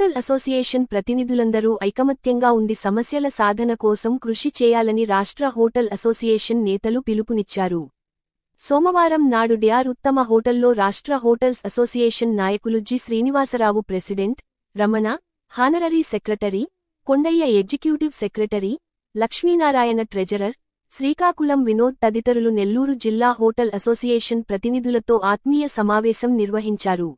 Hotel association ప్రతినిధులందరూ ఐకమత్యంగా ఉండి సమస్యల సాధన కోసం కృషి చేయాలని రాష్ట్ర హోటల్ అసోసియేషన్ నేతలు పిలుపునిచ్చారు. సోమవారం నాడు డిఆర్ ఉత్తమ హోటల్లో రాష్ట్ర హోటల్స్ అసోసియేషన్ నాయకులు G. Srinivasarao president Ramana honorary secretary Kondaiah executive secretary Lakshminarayana treasurer Srikakulam Vinod తదితరులు నెల్లూరు జిల్లా హోటల్ అసోసియేషన్ ప్రతినిధులతో ఆత్మీయ సమావేశం నిర్వహించారు.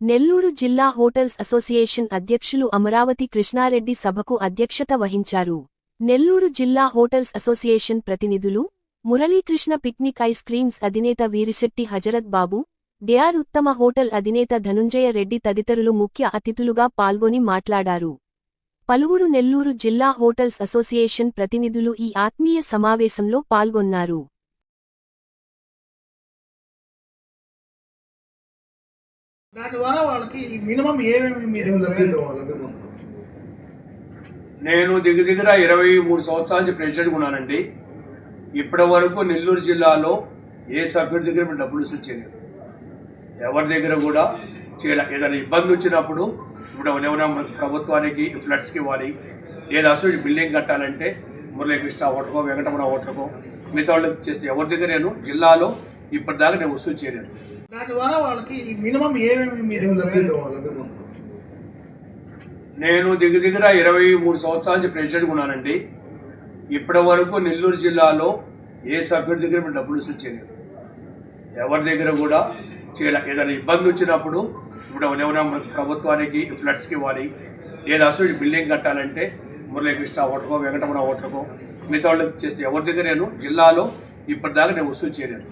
నెల్లూరు జిల్లా హోటల్స్ అసోసియేషన్ అధ్యక్షులు అమరావతి కృష్ణారెడ్డి సభకు అధ్యక్షత వహించారు. నెల్లూరు జిల్లా హోటల్స్ అసోసియేషన్ ప్రతినిధులు మురళీకృష్ణ పిక్నిక్ ఐస్ క్రీమ్స్ అధినేత వీరిశెట్టి హజరత్ బాబు డిఆర్ ఉత్తమ హోటల్ అధినేత ధనుంజయ రెడ్డి తదితరులు ముఖ్య అతిథులుగా పాల్గొని మాట్లాడారు. పలువురు నెల్లూరు జిల్లా హోటల్స్ అసోసియేషన్ ప్రతినిధులు ఈ ఆత్మీయ సమావేశంలో పాల్గొన్నారు. దాని ద్వారా వాళ్ళకి మినిమం ఏమేమి నేను దగ్గర దగ్గర ఇరవై మూడు సంవత్సరాల నుంచి ప్రెసిడెంట్గా ఉన్నానండి. ఇప్పటి వరకు నెల్లూరు జిల్లాలో ఏ సభ్యుడి దగ్గర మేము డబ్బులు వసూలు చేయలేదు. ఎవరి దగ్గర కూడా చేయలే. ఏదైనా ఇబ్బంది వచ్చినప్పుడు ఇప్పుడు ఎవరైనా ప్రభుత్వానికి ఫ్లడ్స్కి ఇవ్వాలి. లేదా అసలు బిల్డింగ్ కట్టాలంటే మురళీకృష్ణ ఓటకో వెంకటరమణ ఓటకో మిగతా వాళ్ళకి చేస్తే ఎవరి దగ్గర నేను జిల్లాలో ఇప్పటిదాకా నేను వసూలు చేయలేదు. దాని ద్వారా వాళ్ళకి మినిమం ఏమేమి మీరు నేను దగ్గర దగ్గర ఇరవై మూడు సంవత్సరాల నుంచి ప్రెసిడెంట్గా ఉన్నానండి. ఇప్పటి వరకు నెల్లూరు జిల్లాలో ఏ సభ్యుడి దగ్గర మేము డబ్బులు వసూలు చేయలేదు. ఎవరి దగ్గర కూడా చేయలే. ఏదైనా ఇబ్బంది వచ్చినప్పుడు ఇప్పుడు ఎవరైనా ప్రభుత్వానికి ఫ్లడ్స్కి ఇవ్వాలి. లేదా అసలు బిల్డింగ్ కట్టాలంటే మురళీకృష్ణ ఓటకో వెంకటరమణ ఓటకో మిగతా వాళ్ళకి చేస్తే ఎవరి దగ్గర నేను జిల్లాలో ఇప్పటిదాకా నేను వసూలు చేయలేదు.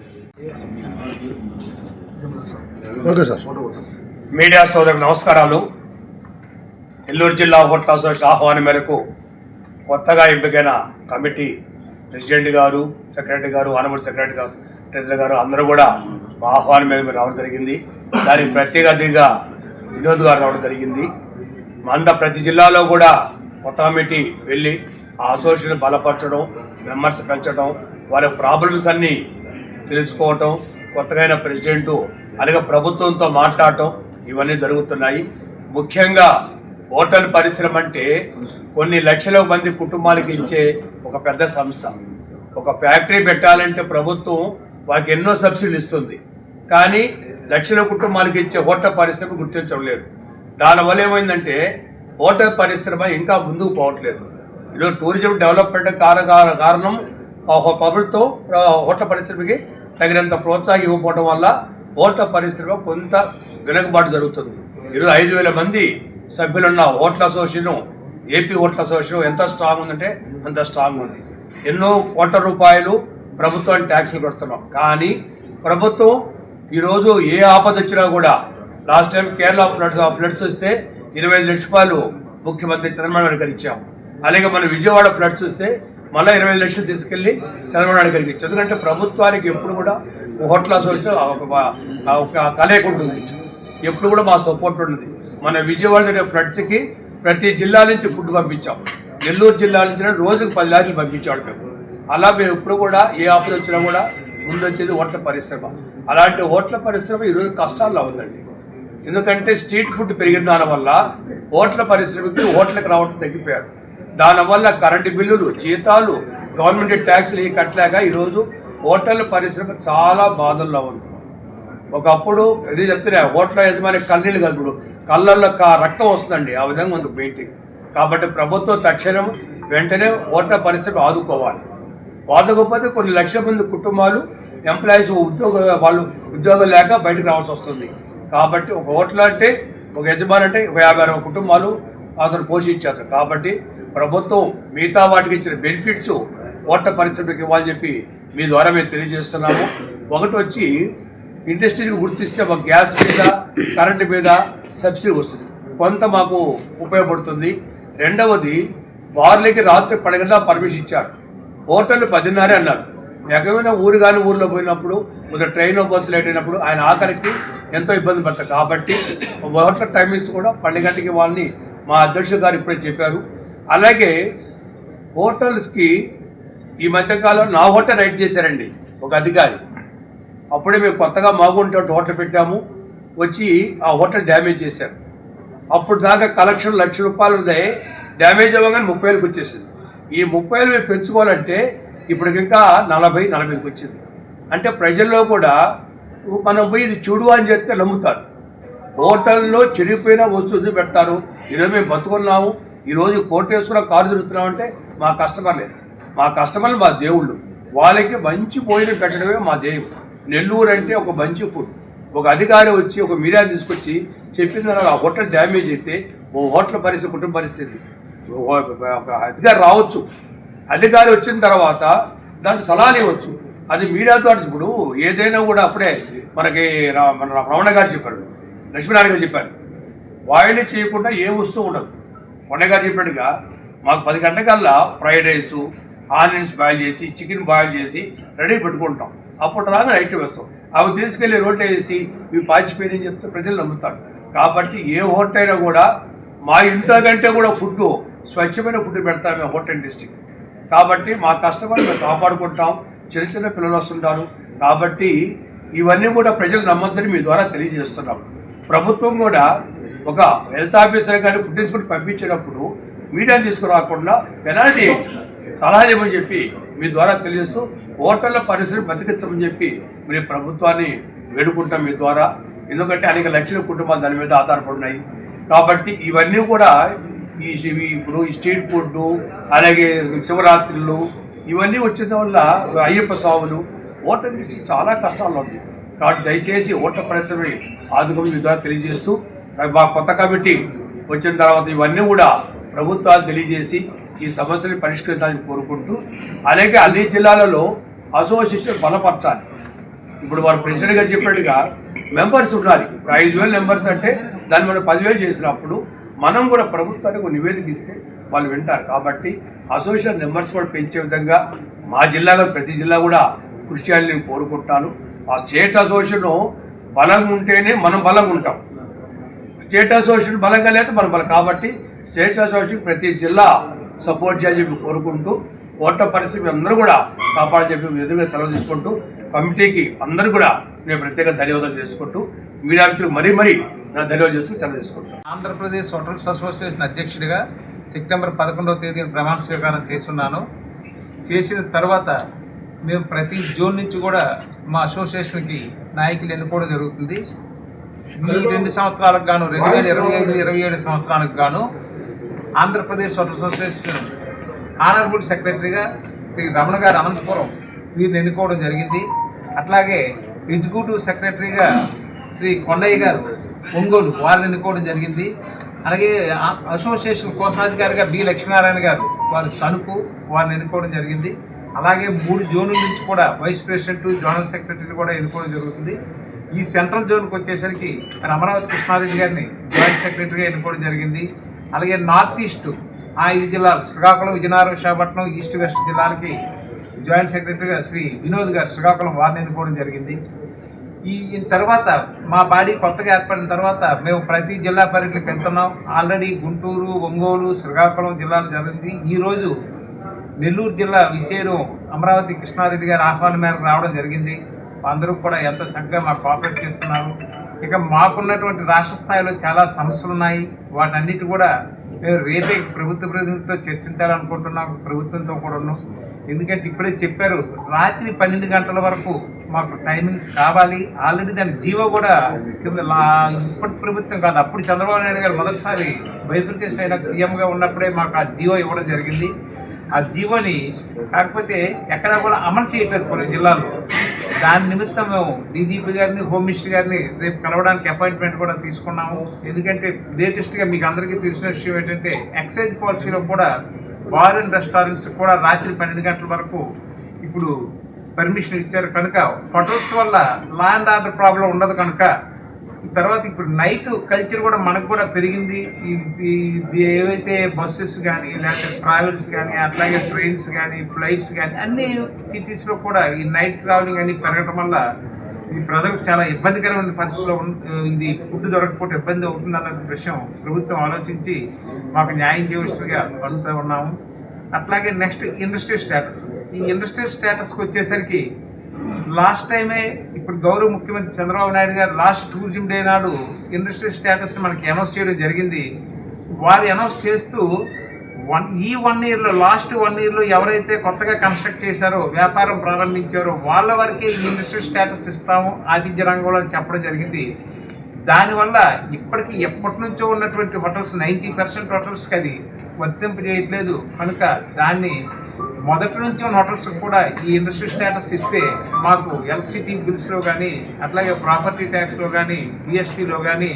Okay sir. మీడియా సోదరులకు నమస్కారాలు. నెల్లూరు జిల్లా హోటల్ అసోసియేషన్ ఆహ్వానం మేరకు కొత్తగా ఎంపికైన కమిటీ ప్రెసిడెంట్ గారు సెక్రటరీ గారు ఆనమల్ సెక్రటరీ గారు ట్రెజరర్ గారు అందరూ కూడా మా ఆహ్వానం మీద రావడం జరిగింది. దానికి ప్రత్యేక అతిథిగా వినోద్ గారు రావడం జరిగింది. మంద ప్రతి జిల్లాలో కూడా కొత్త కమిటీ వెళ్ళి ఆ అసోసియేషన్ బలపరచడం మెంబర్స్ పెంచడం వారి ప్రాబ్లమ్స్ అన్నీ తెలుసుకోవటం కొత్తగా అయిన ప్రెసిడెంట్ అలాగే ప్రభుత్వంతో మాట్లాడటం ఇవన్నీ జరుగుతున్నాయి. ముఖ్యంగా హోటల్ పరిశ్రమ అంటే కొన్ని లక్షల మంది కుటుంబాలకు ఇచ్చే ఒక పెద్ద సంస్థ. ఒక ఫ్యాక్టరీ పెట్టాలంటే ప్రభుత్వం వారికి ఎన్నో సబ్సిడీలు ఇస్తుంది. కానీ లక్షల కుటుంబాలకు ఇచ్చే హోటల్ పరిశ్రమ గుర్తించడం లేదు. దానివల్ల ఏమైందంటే హోటల్ పరిశ్రమ ఇంకా ముందుకు పోవట్లేదు. ఈరోజు టూరిజం డెవలప్మెంట్ కారణ కారణం ప్రభుత్వం హోటల్ పరిశ్రమకి తగినంత ప్రోత్సాహం ఇవ్వకపోవడం వల్ల ఓట్ల పరిశ్రమ కొంత వెనుకబాటు జరుగుతుంది. ఈరోజు ఐదు వేల మంది సభ్యులున్న ఓట్ల అసోసియేషన్ ఏపీ ఓట్ల అసోసియేషన్ ఎంత స్ట్రాంగ్ ఉందంటే అంత స్ట్రాంగ్ ఉంది. ఎన్నో కోట్ల రూపాయలు ప్రభుత్వాన్ని ట్యాక్సులు కడుతున్నాం. కానీ ప్రభుత్వం ఈరోజు ఏ ఆపద వచ్చినా కూడా last time Kerala floods floods వస్తే ఇరవై ఐదు లక్షల రూపాయలు ముఖ్యమంత్రి చంద్రబాబు నాయుడు గారు ఇచ్చాం. అలాగే మన విజయవాడ ఫ్లడ్స్ వస్తే మళ్ళీ ఇరవై ఐదు లక్షలు తీసుకెళ్ళి చంద్రబాబు నాయుడు గారికి ఎందుకంటే ప్రభుత్వానికి ఎప్పుడు కూడా హోటల్ అసోసియేషన్ ఒక ఒక కలయిక ఉంటుంది ఎప్పుడు కూడా మా సపోర్ట్ ఉంటుంది మన విజయవాడ జరిగే ఫ్లడ్స్కి ప్రతి జిల్లా నుంచి ఫుడ్ పంపించాం. నెల్లూరు జిల్లా నుంచి రోజుకు పది లారీలు పంపించేవాళ్ళు మేము. అలా మేము ఎప్పుడు కూడా ఏ ఆపద వచ్చినా కూడా ముందు వచ్చేది హోటల్ పరిశ్రమ. అలాంటి హోటల్ పరిశ్రమ ఈరోజు కష్టాల్లో ఉందండి. ఎందుకంటే స్ట్రీట్ ఫుడ్ పెరిగిన దానివల్ల హోటల్ పరిశ్రమకి హోటల్కి రావడం తగ్గిపోయారు. దానివల్ల కరెంటు బిల్లులు జీతాలు గవర్నమెంట్ ట్యాక్స్లు ఇవి కట్టలేక ఈరోజు హోటల్ పరిశ్రమ చాలా బాధల్లో ఉంది. ఒకప్పుడు ఇది చెప్తున్నా హోటల్ యజమాని కన్నీళ్ళు కలుపుడు కళ్ళల్లో కా- రక్తం వస్తుందండి ఆ విధంగా ఉంది పెయింటింగ్ కాబట్టి ప్రభుత్వం తక్షణం వెంటనే హోటల్ పరిశ్రమ ఆదుకోవాలి. ఆదుకోకపోతే కొన్ని లక్షల మంది కుటుంబాలు ఎంప్లాయీస్ ఉద్యోగ వాళ్ళు ఉద్యోగం లేక బయటకు రావాల్సి వస్తుంది. కాబట్టి ఒక హోటల్ అంటే ఒక యజమాని అంటే ఒక యాభై అరవై కుటుంబాలు అతను పోషించారు. కాబట్టి ప్రభుత్వం మిగతా వాటికి ఇచ్చిన బెనిఫిట్స్ హోటల్ పరిశ్రమకి ఇవ్వాలని చెప్పి మీ ద్వారా మేము తెలియజేస్తున్నాము. ఒకటి వచ్చి ఇండస్ట్రీని గుర్తిస్తే ఒక గ్యాస్ మీద కరెంటు మీద సబ్సిడీ వస్తుంది. కొంత మాకు ఉపయోగపడుతుంది. రెండవది బార్లకి రాత్రి పది పర్మిషన్ ఇచ్చారు. హోటల్ పదిన్నరే అన్నారు. ఎగమైన ఊరు కానీ ఊర్లో పోయినప్పుడు కొంచెం ట్రైన్ బస్సు లేట్ అయినప్పుడు ఆయన ఆకలికి ఎంతో ఇబ్బంది పడతారు. కాబట్టి హోటల్ టైమింగ్స్ కూడా పన్నెండు గంటకి వాళ్ళని మా అధ్యక్షుడు గారు ఇప్పుడే చెప్పారు. అలాగే హోటల్స్కి ఈ మధ్యకాలం నా హోటల్ రైడ్ చేశారండి ఒక అధికారి. అప్పుడే మేము కొత్తగా మాగుంటే హోటల్ పెట్టాము వచ్చి ఆ హోటల్ డ్యామేజ్ చేశారు. అప్పుడు దాకా కలెక్షన్ లక్ష రూపాయలు ఉంది డ్యామేజ్ అవ్వగానే ముప్పై వేలకు వచ్చేసింది. ఈ ముప్పై వేలు మేము పెంచుకోవాలంటే ఇప్పటికి ఇంకా నలభై నలభైకి వచ్చింది. అంటే ప్రజల్లో కూడా మనం పోయి ఇది చూడు అని చెప్తే నమ్ముతారు. హోటల్లో చెడిపోయిన వస్తువు పెడతారు ఈరోజు మేము బతుకున్నాము ఈరోజు కోట్ వేసుకున్న కారు తిరుగుతున్నామంటే మా కస్టమర్లే. మా కస్టమర్లు మా దేవుళ్ళు. వాళ్ళకి మంచి భోజనం పెట్టడమే మా దేవుడు నెల్లూరు అంటే ఒక మంచి ఫుడ్. ఒక అధికారి వచ్చి ఒక మీడియా తీసుకొచ్చి చెప్పింది ఆ హోటల్ డ్యామేజ్ అయితే ఓ హోటల్ పరిస్థితి కుటుంబ పరిస్థితి. ఒక అధికారి రావచ్చు. అధికారి వచ్చిన తర్వాత దానికి సలహాలు ఇవ్వచ్చు. అది మీడియాతో ఇప్పుడు ఏదైనా కూడా అప్పుడే మనకి రా- మన రమణ గారు చెప్పారు లక్ష్మీనారాయణ గారు చెప్పారు. బాయిల్ చేయకుండా ఏ వస్తువు ఉండదు. కొండగారు చెప్పినట్టుగా మాకు పది గంటకల్లా ఫ్రైడ్ రైస్ ఆనియన్స్ బాయిల్ చేసి చికెన్ బాయిల్ చేసి రెడీ పెట్టుకుంటాం. అప్పుడు రాగా రైట్ వేస్తాం. అవి తీసుకెళ్ళి రోడ్లు వేసి ఇవి పాచిపోయినని చెప్తే ప్రజలు నమ్ముతారు. కాబట్టి ఏ హోటల్ అయినా కూడా మా ఇంట్లో కంటే కూడా ఫుడ్ స్వచ్ఛమైన ఫుడ్ పెడతాం మేము హోటల్ డిస్టిక్. కాబట్టి మా కస్టమర్ మేము కాపాడుకుంటాం. చిన్న చిన్న పిల్లలు వస్తుంటారు. కాబట్టి ఇవన్నీ కూడా ప్రజలు నమ్మొద్దని మీ ద్వారా తెలియజేస్తున్నాం. ప్రభుత్వం కూడా ఒక హెల్త్ ఆఫీసర్ కానీ ఫుడ్ ఇన్స్పెక్టర్ పంపించేటప్పుడు మీడియా తీసుకురాకుండా పెనాల్టీ సలహా ఇవ్వమని చెప్పి మీ ద్వారా తెలియజేస్తూ ఓటర్ల పరిస్థితి బతికించమని చెప్పి మీరు ప్రభుత్వాన్ని వేడుకుంటాం మీ ద్వారా. ఎందుకంటే అనేక లక్షల కుటుంబాలు దాని మీద ఆధారపడినాయి కాబట్టి ఇవన్నీ కూడా ఈ ఇప్పుడు ఈ స్ట్రీట్ ఫుడ్ అలాగే శివరాత్రులు ఇవన్నీ వచ్చిన వల్ల అయ్యప్ప స్వాములు ఓటర్ నుంచి చాలా కష్టాలు ఉన్నాయి కాబట్టి దయచేసి ఓట్ల పరిశ్రమని ఆదుకుని మీ ద్వారా తెలియజేస్తూ మా కొత్త కమిటీ వచ్చిన తర్వాత ఇవన్నీ కూడా ప్రభుత్వాలు తెలియజేసి ఈ సమస్యని పరిష్కరించాలని కోరుకుంటూ అలాగే అన్ని జిల్లాలలో అసోసియేషన్ బలపరచాలి. ఇప్పుడు వారు ప్రెసిడెంట్ గారు చెప్పినట్టుగా మెంబర్స్ ఉండాలి. ఇప్పుడు ఐదు వేలు మెంబర్స్ అంటే దాన్ని మనం పదివేలు చేసినప్పుడు మనం కూడా ప్రభుత్వానికి నివేదిక ఇస్తే వాళ్ళు వింటారు. కాబట్టి అసోసియేషన్ మెంబర్స్ కూడా పెంచే విధంగా మా జిల్లాలో ప్రతి జిల్లా కూడా కృషి చేయాలని కోరుకుంటాను. ఆ స్టేట్ అసోసియేషన్ బలంగా ఉంటేనే మనం బలంగా ఉంటాం. స్టేట్ అసోసియేషన్ బలంగా లేదు మనం బలం. కాబట్టి స్టేట్ అసోసియేషన్ ప్రతి జిల్లా సపోర్ట్ చేయాలని చెప్పి కోరుకుంటూ ఓట్ల పరిస్థితి అందరూ కూడా కాపాడని చెప్పి ఎదురుగా సెలవు తీసుకుంటూ కమిటీకి అందరూ కూడా నేను ప్రత్యేక ధన్యవాదాలు చేసుకుంటూ మీడియా మిత్రులు మరీ మరీ నా ధన్యవాదాలు చేస్తూ సెలవు తీసుకుంటాను ఆంధ్రప్రదేశ్ హోటల్స్ అసోసియేషన్ అధ్యక్షుడిగా సెప్టెంబర్ పదకొండవ తేదీన ప్రమాణ స్వీకారం చేస్తున్నాను. చేసిన తర్వాత మేము ప్రతి జోన్ నుంచి కూడా మా అసోసియేషన్కి నాయకులు ఎన్నుకోవడం జరుగుతుంది. ఈ రెండు సంవత్సరాలకు గాను రెండు వేల ఇరవై ఐదు ఇరవై ఏడు సంవత్సరాలకు గాను ఆంధ్రప్రదేశ్ హోటల్ అసోసియేషన్ ఆనరబుల్ సెక్రటరీగా శ్రీ రమణ గారు అనంతపురం వీరిని ఎన్నుకోవడం జరిగింది. అట్లాగే ఎగ్జిక్యూటివ్ సెక్రటరీగా శ్రీ కొండయ్య గారు ఒంగోలు వారిని ఎన్నుకోవడం జరిగింది. అలాగే అసోసియేషన్ కోశాధికారిగా బి లక్ష్మీనారాయణ గారు వారు తణుకు వారిని ఎన్నుకోవడం జరిగింది. అలాగే మూడు జోన్ల నుంచి కూడా వైస్ ప్రెసిడెంట్ జోనల్ సెక్రటరీ కూడా ఎన్నుకోవడం జరుగుతుంది. ఈ సెంట్రల్ జోన్కి వచ్చేసరికి మరి అమరావతి కృష్ణారెడ్డి గారిని జాయింట్ సెక్రటరీగా ఎన్నుకోవడం జరిగింది. అలాగే నార్త్ ఈస్ట్ ఆ ఐదు జిల్లాలు శ్రీకాకుళం విజయనగరం విశాఖపట్నం ఈస్ట్ వెస్ట్ జిల్లాలకి జాయింట్ సెక్రటరీగా శ్రీ వినోద్ గారు శ్రీకాకుళం వారిని ఎన్నుకోవడం జరిగింది. ఈ ఈ తర్వాత మా బాడీ కొత్తగా ఏర్పడిన తర్వాత మేము ప్రతి జిల్లా పర్యటనకు వెళ్తున్నాం. ఆల్రెడీ గుంటూరు ఒంగోలు శ్రీకాకుళం జిల్లాలు జరిగింది. ఈరోజు నెల్లూరు జిల్లా విచ్చేరు అమరావతి కృష్ణారెడ్డి గారి ఆహ్వానం మేరకు రావడం జరిగింది. అందరూ కూడా ఎంతో చక్కగా మాకు కోఆపరేట్ చేస్తున్నారు. ఇక మాకున్నటువంటి రాష్ట్ర స్థాయిలో చాలా సమస్యలు ఉన్నాయి. వాటన్నిటి కూడా మేము రేపే ప్రభుత్వ ప్రతినిధితో చర్చించాలనుకుంటున్నాం. ప్రభుత్వంతో కూడా ఉన్నాం. ఎందుకంటే ఇప్పుడే చెప్పారు రాత్రి పన్నెండు గంటల వరకు మాకు టైమింగ్ కావాలి. ఆల్రెడీ దాని జీవో కూడా కింద ఇప్పటి ప్రభుత్వం కాదు అప్పుడు చంద్రబాబు నాయుడు గారు మొదటిసారి బైఫికేషన్ అయినా సీఎంగా ఉన్నప్పుడే మాకు ఆ జీవో ఇవ్వడం జరిగింది. ఆ జీవోని కాకపోతే ఎక్కడా కూడా అమలు చేయట్లేదు కొన్ని జిల్లాలో. దాని నిమిత్తం మేము డీజీపీ గారిని హోమ్ మినిస్టర్ గారిని రేపు కలవడానికి అపాయింట్మెంట్ కూడా తీసుకున్నాము. ఎందుకంటే లేటెస్ట్గా మీకు అందరికీ తెలిసిన విషయం ఏంటంటే ఎక్సైజ్ పాలసీలో కూడా బార్ అండ్ రెస్టారెంట్స్ కూడా రాత్రి పన్నెండు గంటల వరకు ఇప్పుడు పర్మిషన్ ఇచ్చారు. కనుక హోటల్స్ వల్ల లా అండ్ ఆర్డర్ ప్రాబ్లం ఉండదు కనుక తర్వాత ఇప్పుడు నైట్ కల్చర్ కూడా మనకు కూడా పెరిగింది. ఏవైతే బస్సెస్ కానీ లేకపోతే ట్రావెల్స్ కానీ అట్లాగే ట్రైన్స్ కానీ ఫ్లైట్స్ కానీ అన్ని సిటీస్లో కూడా ఈ నైట్ ట్రావెలింగ్ అని పెరగడం వల్ల ఈ ప్రజలకు చాలా ఇబ్బందికరమైన పరిస్థితిలో ఉంది. ఇది ఫుడ్ దొరకకపోతే ఇబ్బంది అవుతుందన్న విషయం ప్రభుత్వం ఆలోచించి మాకు న్యాయం చేయవలసిందిగా అడుగుతూ ఉన్నాము. అట్లాగే నెక్స్ట్ ఇండస్ట్రీ స్టేటస్ ఈ ఇండస్ట్రియల్ స్టేటస్కి వచ్చేసరికి లాస్ట్ టైమే ఇప్పుడు గౌరవ ముఖ్యమంత్రి చంద్రబాబు నాయుడు గారు లాస్ట్ టూరిజం డే నాడు ఇండస్ట్రియల్ స్టేటస్ మనకి అనౌన్స్ చేయడం జరిగింది. వారు అనౌన్స్ చేస్తూ వన్ ఈ వన్ ఇయర్లో లాస్ట్ వన్ ఇయర్లో ఎవరైతే కొత్తగా కన్స్ట్రక్ట్ చేశారో వ్యాపారం ప్రారంభించారో వాళ్ళ వరకే ఈ ఇండస్ట్రియల్ స్టేటస్ ఇస్తాము ఆతిథ్య రంగంలో అని చెప్పడం జరిగింది. దానివల్ల ఇప్పటికీ ఎప్పటి నుంచో ఉన్నటువంటి హోటల్స్ నైంటీ పర్సెంట్ హోటల్స్కి అది వర్తింపు చేయట్లేదు కనుక దాన్ని మొదటి నుంచి ఉన్న హోటల్స్ కూడా ఈ ఇండస్ట్రీ స్టేటస్ ఇస్తే మాకు ఎలక్ట్రిసిటీ బిల్స్లో కానీ అట్లాగే ప్రాపర్టీ ట్యాక్స్లో కానీ జిఎస్టీలో కానీ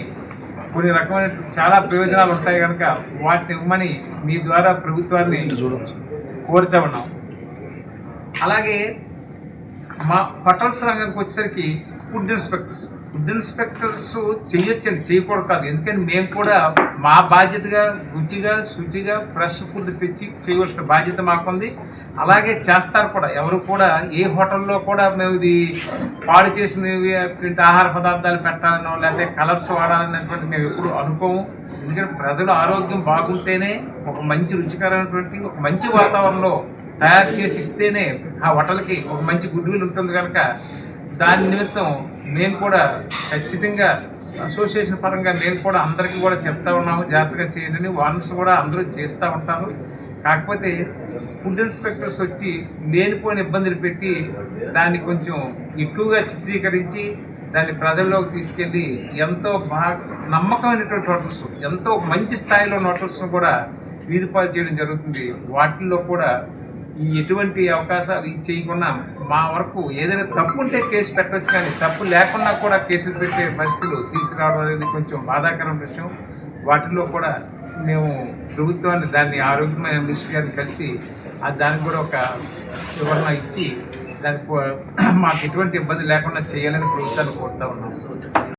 కొన్ని రకమైన చాలా ప్రయోజనాలు ఉంటాయి కనుక వాటిని ఇవ్వమని మీ ద్వారా ప్రభుత్వాన్ని కోరుతా ఉన్నాం అలాగే మా హోటల్స్ రంగంకి వచ్చేసరికి ఫుడ్ ఇన్స్పెక్టర్స్ ఫుడ్ ఇన్స్పెక్టర్స్ చేయొచ్చండి చేయకూడదు కాదు. ఎందుకంటే మేము కూడా మా బాధ్యతగా రుచిగా శుచిగా ఫ్రెష్ ఫుడ్ తెచ్చి చేయవలసిన బాధ్యత మాకుంది. అలాగే చేస్తారు కూడా. ఎవరు కూడా ఏ హోటల్లో కూడా మేము ఇది పాడు చేసినవి ఆహార పదార్థాలు పెట్టాలనో లేకపోతే కలర్స్ వాడాలనేటువంటి మేము ఎప్పుడు అనుకోము. ఎందుకంటే ప్రజల ఆరోగ్యం బాగుంటేనే ఒక మంచి రుచికరమైనటువంటి ఒక మంచి వాతావరణంలో తయారు చేసి ఇస్తేనే ఆ హోటల్కి ఒక మంచి గుడ్ విల్ ఉంటుంది కనుక దాని నిమిత్తం నేను కూడా ఖచ్చితంగా అసోసియేషన్ పరంగా నేను కూడా అందరికీ కూడా చెప్తా ఉన్నాము జాగ్రత్తగా చేయండి వార్నర్స్ కూడా అందరూ చేస్తూ ఉంటారు. కాకపోతే ఫుడ్ ఇన్స్పెక్టర్స్ వచ్చి లేనిపోయిన ఇబ్బందులు పెట్టి దాన్ని కొంచెం ఎక్కువగా చిత్రీకరించి దాన్ని ప్రజల్లోకి తీసుకెళ్ళి ఎంతో బాగా నమ్మకమైనటువంటి హోటల్స్ ఎంతో మంచి స్థాయిలో హోటల్స్ను కూడా వీధిపాలు చేయడం జరుగుతుంది. వాటిల్లో కూడా ఎటువంటి అవకాశాలు చేయకుండా మా వరకు ఏదైనా తప్పు ఉంటే కేసు పెట్టవచ్చు కానీ తప్పు లేకుండా కూడా కేసులు పెట్టే పరిస్థితులు తీసుకురావడం అనేది కొంచెం బాధాకరం విషయం. వాటిలో కూడా మేము ప్రభుత్వాన్ని దాన్ని ఆరోగ్యమైన మినిస్టర్ గారిని కలిసి దానికి కూడా ఒక వివరణ ఇచ్చి దానికి మాకు ఎటువంటి ఇబ్బంది లేకుండా చేయాలని ప్రభుత్వాన్ని కోరుతా ఉన్నాం.